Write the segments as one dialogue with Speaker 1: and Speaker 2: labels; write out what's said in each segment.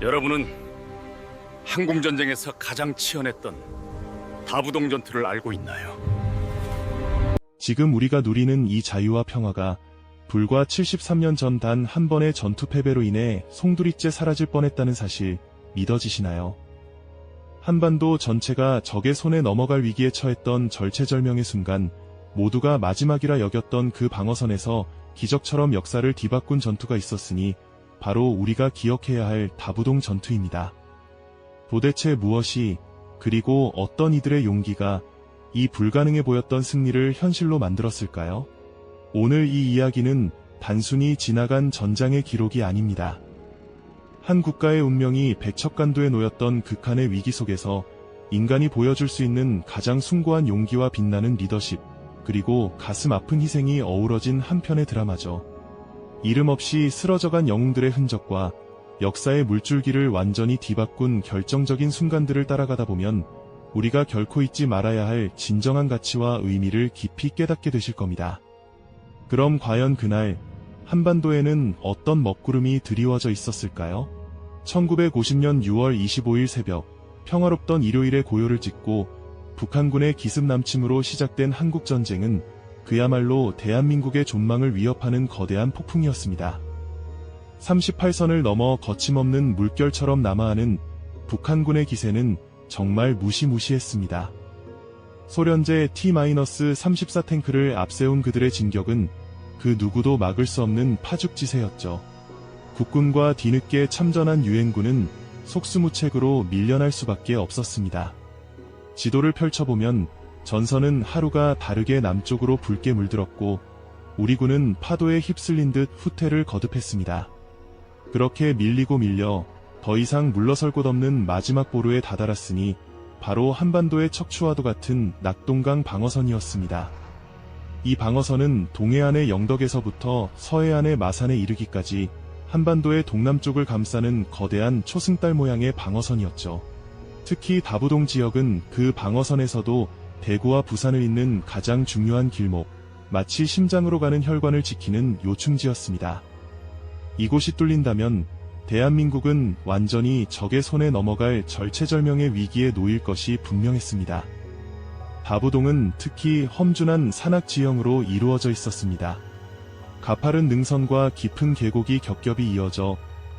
Speaker 1: 여러분은 항공 전쟁에서 가장 치열했던 다부동 전투를 알고 있나요?
Speaker 2: 지금 우리가 누리는 이 자유와 평화가 불과 73년 전 단 한 번의 전투 패배로 인해 송두리째 사라질 뻔했다는 사실 믿어지시나요? 한반도 전체가 적의 손에 넘어갈 위기에 처했던 절체절명의 순간 모두가 마지막이라 여겼던 그 방어선에서 기적처럼 역사를 뒤바꾼 전투가 있었으니 바로 우리가 기억해야 할 다부동 전투입니다. 도대체 무엇이 그리고 어떤 이들의 용기가 이 불가능해 보였던 승리를 현실로 만들었을까요? 오늘 이 이야기는 단순히 지나간 전장의 기록이 아닙니다. 한 국가의 운명이 백척간도에 놓였던 극한의 위기 속에서 인간이 보여줄 수 있는 가장 숭고한 용기와 빛나는 리더십, 그리고 가슴 아픈 희생이 어우러진 한 편의 드라마죠. 이름 없이 쓰러져간 영웅들의 흔적과 역사의 물줄기를 완전히 뒤바꾼 결정적인 순간들을 따라가다 보면 우리가 결코 잊지 말아야 할 진정한 가치와 의미를 깊이 깨닫게 되실 겁니다. 그럼 과연 그날 한반도에는 어떤 먹구름이 드리워져 있었을까요? 1950년 6월 25일 새벽 평화롭던 일요일에 고요를 찍고 북한군의 기습 남침으로 시작된 한국 전쟁은 그야말로 대한민국의 존망을 위협하는 거대한 폭풍이었습니다. 38선을 넘어 거침없는 물결처럼 남하하는 북한군의 기세는 정말 무시무시했습니다. 소련제 T-34 탱크를 앞세운 그들의 진격은 그 누구도 막을 수 없는 파죽지세였죠. 국군과 뒤늦게 참전한 유엔군은 속수무책으로 밀려날 수밖에 없었습니다. 지도를 펼쳐보면 전선은 하루가 다르게 남쪽으로 붉게 물들었고 우리 군은 파도에 휩쓸린 듯 후퇴를 거듭했습니다. 그렇게 밀리고 밀려 더 이상 물러설 곳 없는 마지막 보루에 다다랐으니 바로 한반도의 척추와도 같은 낙동강 방어선이었습니다. 이 방어선은 동해안의 영덕에서부터 서해안의 마산에 이르기까지 한반도의 동남쪽을 감싸는 거대한 초승달 모양의 방어선이었죠. 특히 다부동 지역은 그 방어선에서도 대구와 부산을 잇는 가장 중요한 길목, 마치 심장으로 가는 혈관을 지키는 요충지였습니다. 이곳이 뚫린다면 대한민국은 완전히 적의 손에 넘어갈 절체절명의 위기에 놓일 것이 분명했습니다. 다부동은 특히 험준한 산악 지형으로 이루어져 있었습니다. 가파른 능선과 깊은 계곡이 겹겹이 이어져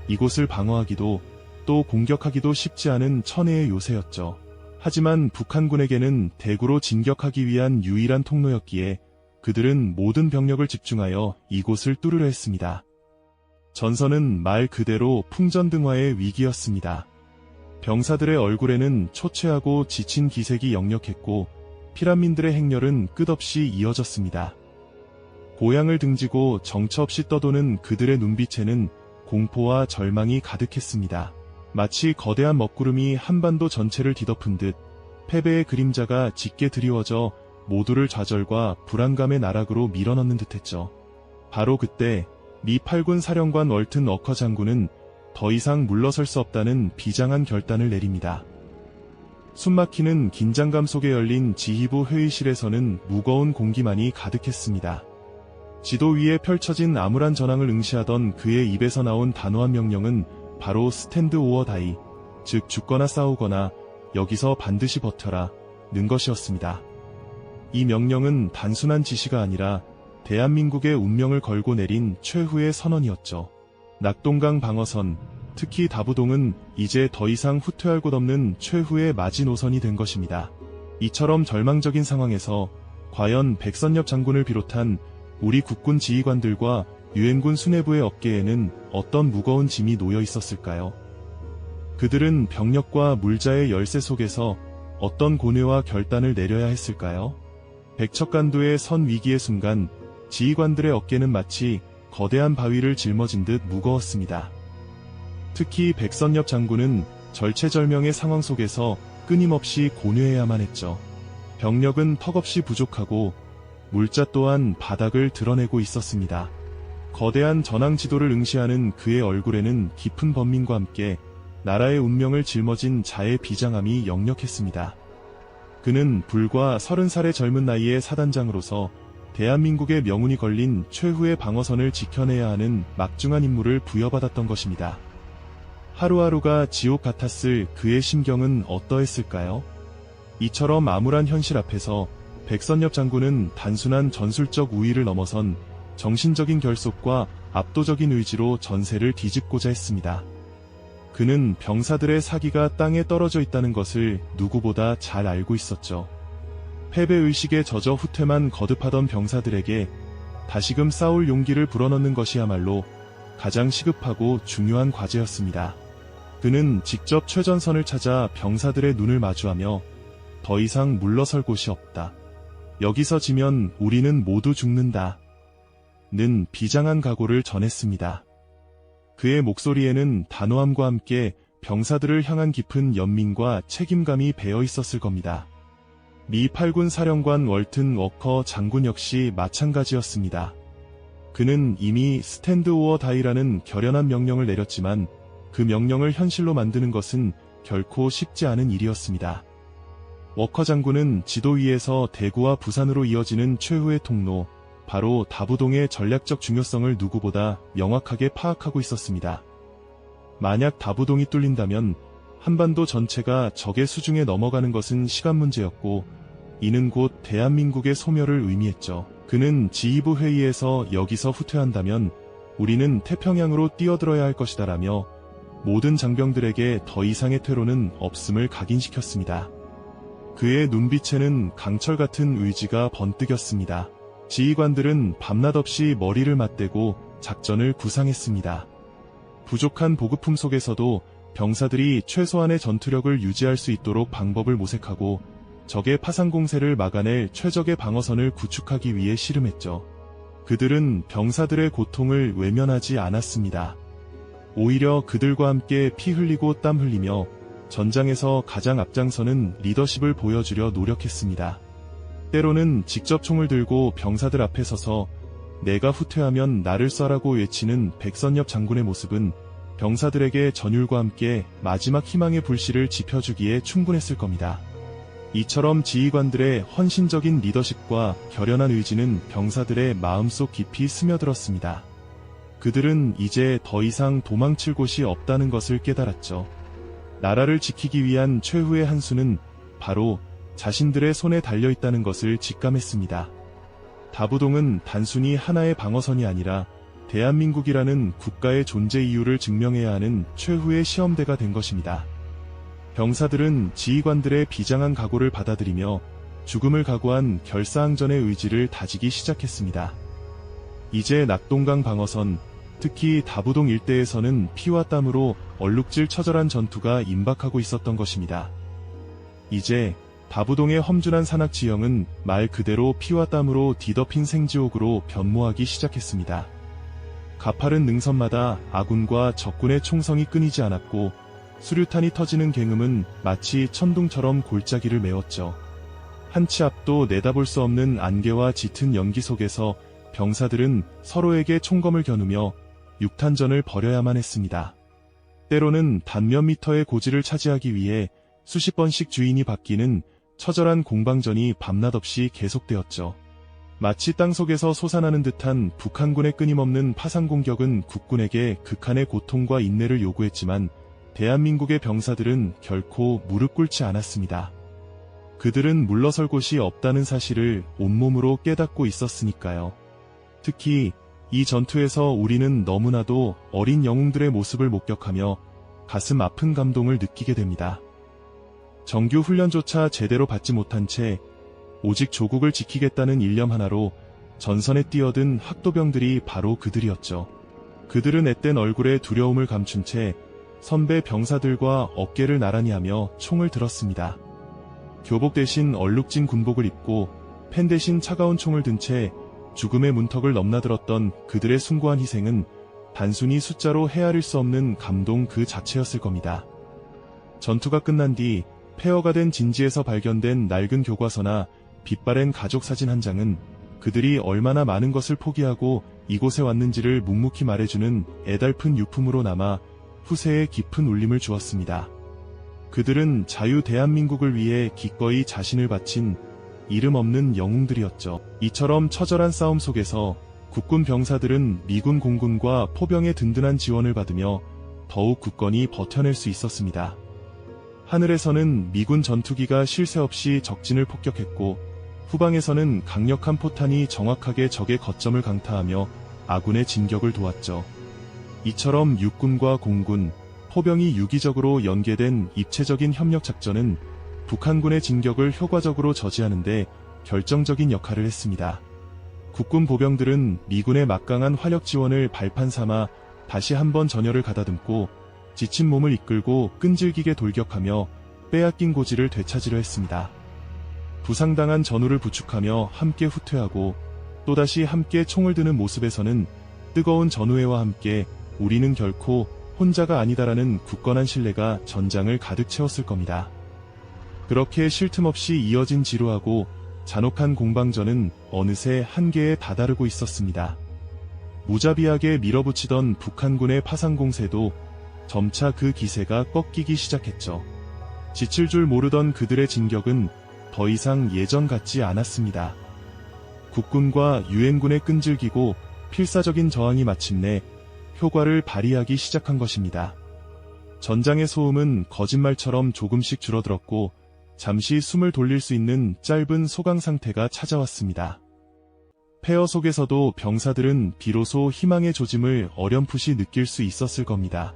Speaker 2: 이곳을 방어하기도 또 공격하기도 쉽지 않은 천혜의 요새였죠. 하지만 북한군에게는 대구로 진격하기 위한 유일한 통로였기에 그들은 모든 병력을 집중하여 이곳을 뚫으려 했습니다. 전선은 말 그대로 풍전등화의 위기였습니다. 병사들의 얼굴에는 초췌하고 지친 기색이 역력했고 피란민들의 행렬은 끝없이 이어졌습니다. 고향을 등지고 정처 없이 떠도는 그들의 눈빛에는 공포와 절망이 가득했습니다. 마치 거대한 먹구름이 한반도 전체를 뒤덮은 듯 패배의 그림자가 짙게 드리워져 모두를 좌절과 불안감의 나락으로 밀어넣는 듯했죠. 바로 그때 미 8군 사령관 월튼 어커 장군은 더 이상 물러설 수 없다는 비장한 결단을 내립니다. 숨막히는 긴장감 속에 열린 지휘부 회의실에서는 무거운 공기만이 가득했습니다. 지도 위에 펼쳐진 암울한 전황을 응시하던 그의 입에서 나온 단호한 명령은 바로 스탠드 오어 다이, 즉 죽거나 싸우거나 여기서 반드시 버텨라, 는 것이었습니다. 이 명령은 단순한 지시가 아니라 대한민국의 운명을 걸고 내린 최후의 선언이었죠. 낙동강 방어선, 특히 다부동은 이제 더 이상 후퇴할 곳 없는 최후의 마지노선이 된 것입니다. 이처럼 절망적인 상황에서 과연 백선엽 장군을 비롯한 우리 국군 지휘관들과 유엔군 수뇌부의 어깨에는 어떤 무거운 짐이 놓여 있었을까요? 그들은 병력과 물자의 열쇠 속에서 어떤 고뇌와 결단을 내려야 했을까요? 백척간도의 선 위기의 순간 지휘관들의 어깨는 마치 거대한 바위를 짊어진 듯 무거웠습니다. 특히 백선엽 장군은 절체절명의 상황 속에서 끊임없이 고뇌해야만 했죠. 병력은 턱없이 부족하고 물자 또한 바닥을 드러내고 있었습니다. 거대한 전황 지도를 응시하는 그의 얼굴에는 깊은 번민과 함께 나라의 운명을 짊어진 자의 비장함이 역력했습니다. 그는 불과 30살의 젊은 나이의 사단장으로서 대한민국의 명운이 걸린 최후의 방어선을 지켜내야 하는 막중한 임무를 부여받았던 것입니다. 하루하루가 지옥 같았을 그의 심경은 어떠했을까요? 이처럼 암울한 현실 앞에서 백선엽 장군은 단순한 전술적 우위를 넘어선 정신적인 결속과 압도적인 의지로 전세를 뒤집고자 했습니다. 그는 병사들의 사기가 땅에 떨어져 있다는 것을 누구보다 잘 알고 있었죠. 패배의식에 젖어 후퇴만 거듭하던 병사들에게 다시금 싸울 용기를 불어넣는 것이야말로 가장 시급하고 중요한 과제였습니다. 그는 직접 최전선을 찾아 병사들의 눈을 마주하며 더 이상 물러설 곳이 없다. 여기서 지면 우리는 모두 죽는다. 는 비장한 각오를 전했습니다. 그의 목소리에는 단호함과 함께 병사들을 향한 깊은 연민과 책임감이 배어 있었을 겁니다. 미 8군 사령관 월튼 워커 장군 역시 마찬가지였습니다. 그는 이미 스탠드 오어 다이라는 결연한 명령을 내렸지만 그 명령을 현실로 만드는 것은 결코 쉽지 않은 일이었습니다. 워커 장군은 지도 위에서 대구와 부산으로 이어지는 최후의 통로, 바로 다부동의 전략적 중요성을 누구보다 명확하게 파악하고 있었습니다. 만약 다부동이 뚫린다면 한반도 전체가 적의 수중에 넘어가는 것은 시간 문제였고 이는 곧 대한민국의 소멸을 의미했죠. 그는 지휘부 회의에서 여기서 후퇴한다면 우리는 태평양으로 뛰어들어야 할 것이다라며 모든 장병들에게 더 이상의 퇴로는 없음을 각인시켰습니다. 그의 눈빛에는 강철 같은 의지가 번뜩였습니다. 지휘관들은 밤낮 없이 머리를 맞대고 작전을 구상했습니다. 부족한 보급품 속에서도 병사들이 최소한의 전투력을 유지할 수 있도록 방법을 모색하고 적의 파상 공세를 막아낼 최적의 방어선을 구축하기 위해 씨름했죠. 그들은 병사들의 고통을 외면하지 않았습니다. 오히려 그들과 함께 피 흘리고 땀 흘리며 전장에서 가장 앞장서는 리더십을 보여주려 노력했습니다. 때로는 직접 총을 들고 병사들 앞에 서서 내가 후퇴하면 나를 쏴라고 외치는 백선엽 장군의 모습은 병사들에게 전율과 함께 마지막 희망의 불씨를 지펴주기에 충분했을 겁니다. 이처럼 지휘관들의 헌신적인 리더십과 결연한 의지는 병사들의 마음속 깊이 스며들었습니다. 그들은 이제 더 이상 도망칠 곳이 없다는 것을 깨달았죠. 나라를 지키기 위한 최후의 한 수는 바로 자신들의 손에 달려 있다는 것을 직감했습니다. 다부동은 단순히 하나의 방어선이 아니라 대한민국이라는 국가의 존재 이유를 증명해야 하는 최후의 시험대가 된 것입니다. 병사들은 지휘관들의 비장한 각오를 받아들이며 죽음을 각오한 결사항전의 의지를 다지기 시작했습니다. 이제 낙동강 방어선, 특히 다부동 일대에서는 피와 땀으로 얼룩질 처절한 전투가 임박하고 있었던 것입니다. 이제 다부동의 험준한 산악 지형은 말 그대로 피와 땀으로 뒤덮인 생지옥으로 변모하기 시작했습니다. 가파른 능선마다 아군과 적군의 총성이 끊이지 않았고 수류탄이 터지는 갱음은 마치 천둥처럼 골짜기를 메웠죠. 한치 앞도 내다볼 수 없는 안개와 짙은 연기 속에서 병사들은 서로에게 총검을 겨누며 육탄전을 벌여야만 했습니다. 때로는 단몇 미터의 고지를 차지하기 위해 수십 번씩 주인이 바뀌는 처절한 공방전이 밤낮 없이 계속되었죠. 마치 땅속에서 솟아나는 듯한 북한군의 끊임없는 파상 공격은 국군에게 극한의 고통과 인내를 요구했지만 대한민국의 병사들은 결코 무릎 꿇지 않았습니다. 그들은 물러설 곳이 없다는 사실을 온몸으로 깨닫고 있었으니까요. 특히 이 전투에서 우리는 너무나도 어린 영웅들의 모습을 목격하며 가슴 아픈 감동을 느끼게 됩니다. 정규 훈련조차 제대로 받지 못한 채 오직 조국을 지키겠다는 일념 하나로 전선에 뛰어든 학도병들이 바로 그들이었죠. 그들은 앳된 얼굴에 두려움을 감춘 채 선배 병사들과 어깨를 나란히 하며 총을 들었습니다. 교복 대신 얼룩진 군복을 입고 펜 대신 차가운 총을 든 채 죽음의 문턱을 넘나들었던 그들의 숭고한 희생은 단순히 숫자로 헤아릴 수 없는 감동 그 자체였을 겁니다. 전투가 끝난 뒤 폐허가 된 진지에서 발견된 낡은 교과서나 빛바랜 가족 사진 한 장은 그들이 얼마나 많은 것을 포기하고 이곳에 왔는지를 묵묵히 말해주는 애달픈 유품으로 남아 후세에 깊은 울림을 주었습니다. 그들은 자유 대한민국을 위해 기꺼이 자신을 바친 이름 없는 영웅들이었죠. 이처럼 처절한 싸움 속에서 국군 병사들은 미군 공군과 포병의 든든한 지원을 받으며 더욱 굳건히 버텨낼 수 있었습니다. 하늘에서는 미군 전투기가 쉴새 없이 적진을 폭격했고 후방에서는 강력한 포탄이 정확하게 적의 거점을 강타하며 아군의 진격을 도왔죠. 이처럼 육군과 공군, 포병이 유기적으로 연계된 입체적인 협력 작전은 북한군의 진격을 효과적으로 저지하는데 결정적인 역할을 했습니다. 국군 보병들은 미군의 막강한 화력 지원을 발판 삼아 다시 한번 전열을 가다듬고 지친 몸을 이끌고 끈질기게 돌격하며 빼앗긴 고지를 되찾으려 했습니다. 부상당한 전우를 부축하며 함께 후퇴하고 또다시 함께 총을 드는 모습에서는 뜨거운 전우회와 함께 우리는 결코 혼자가 아니다라는 굳건한 신뢰가 전장을 가득 채웠을 겁니다. 그렇게 쉴 틈 없이 이어진 지루하고 잔혹한 공방전은 어느새 한계에 다다르고 있었습니다. 무자비하게 밀어붙이던 북한군의 파상 공세도 점차 그 기세가 꺾이기 시작했죠. 지칠 줄 모르던 그들의 진격은 더 이상 예전 같지 않았습니다. 국군과 유엔군의 끈질기고 필사적인 저항이 마침내 효과를 발휘하기 시작한 것입니다. 전장의 소음은 거짓말처럼 조금씩 줄어들었고 잠시 숨을 돌릴 수 있는 짧은 소강 상태가 찾아왔습니다. 폐허 속에서도 병사들은 비로소 희망의 조짐을 어렴풋이 느낄 수 있었을 겁니다.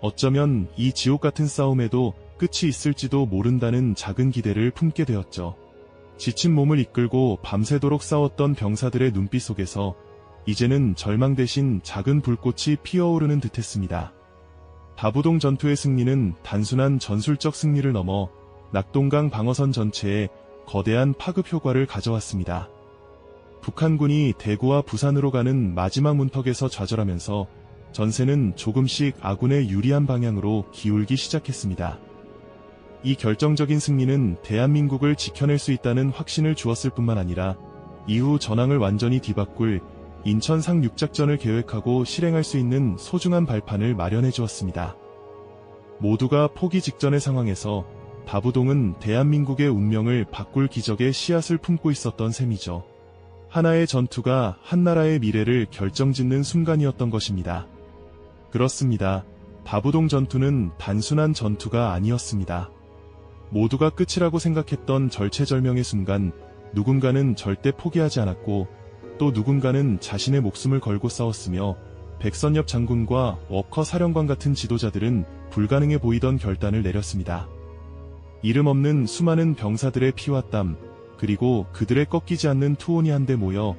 Speaker 2: 어쩌면 이 지옥 같은 싸움에도 끝이 있을지도 모른다는 작은 기대를 품게 되었죠. 지친 몸을 이끌고 밤새도록 싸웠던 병사들의 눈빛 속에서 이제는 절망 대신 작은 불꽃이 피어오르는 듯했습니다. 다부동 전투의 승리는 단순한 전술적 승리를 넘어 낙동강 방어선 전체에 거대한 파급 효과를 가져왔습니다. 북한군이 대구와 부산으로 가는 마지막 문턱에서 좌절하면서 전세는 조금씩 아군의 유리한 방향으로 기울기 시작했습니다. 이 결정적인 승리는 대한민국을 지켜낼 수 있다는 확신을 주었을 뿐만 아니라 이후 전황을 완전히 뒤바꿀 인천 상륙작전을 계획하고 실행할 수 있는 소중한 발판을 마련해 주었습니다. 모두가 포기 직전의 상황에서 다부동은 대한민국의 운명을 바꿀 기적의 씨앗을 품고 있었던 셈이죠. 하나의 전투가 한나라의 미래를 결정짓는 순간이었던 것입니다. 그렇습니다. 다부동 전투는 단순한 전투가 아니었습니다. 모두가 끝이라고 생각했던 절체절명의 순간 누군가는 절대 포기하지 않았고 또 누군가는 자신의 목숨을 걸고 싸웠으며 백선엽 장군과 워커 사령관 같은 지도자들은 불가능해 보이던 결단을 내렸습니다. 이름 없는 수많은 병사들의 피와 땀, 그리고 그들의 꺾이지 않는 투혼이 한데 모여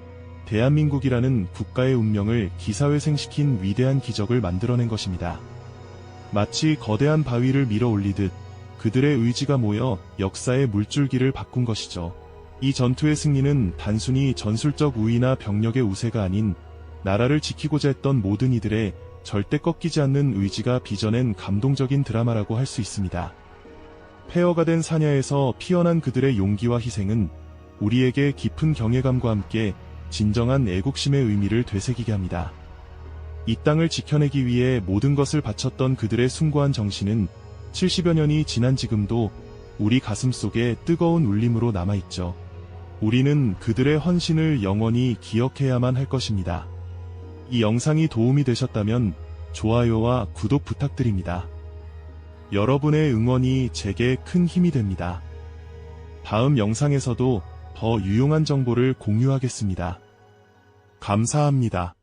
Speaker 2: 대한민국이라는 국가의 운명을 기사회생시킨 위대한 기적을 만들어낸 것입니다. 마치 거대한 바위를 밀어 올리듯 그들의 의지가 모여 역사의 물줄기를 바꾼 것이죠. 이 전투의 승리는 단순히 전술적 우위나 병력의 우세가 아닌 나라를 지키고자 했던 모든 이들의 절대 꺾이지 않는 의지가 빚어낸 감동적인 드라마라고 할 수 있습니다. 폐허가 된 사냐에서 피어난 그들의 용기와 희생은 우리에게 깊은 경외감과 함께 진정한 애국심의 의미를 되새기게 합니다. 이 땅을 지켜내기 위해 모든 것을 바쳤던 그들의 숭고한 정신은 70여 년이 지난 지금도 우리 가슴 속에 뜨거운 울림으로 남아있죠. 우리는 그들의 헌신을 영원히 기억해야만 할 것입니다. 이 영상이 도움이 되셨다면 좋아요와 구독 부탁드립니다. 여러분의 응원이 제게 큰 힘이 됩니다. 다음 영상에서도 더 유용한 정보를 공유하겠습니다. 감사합니다.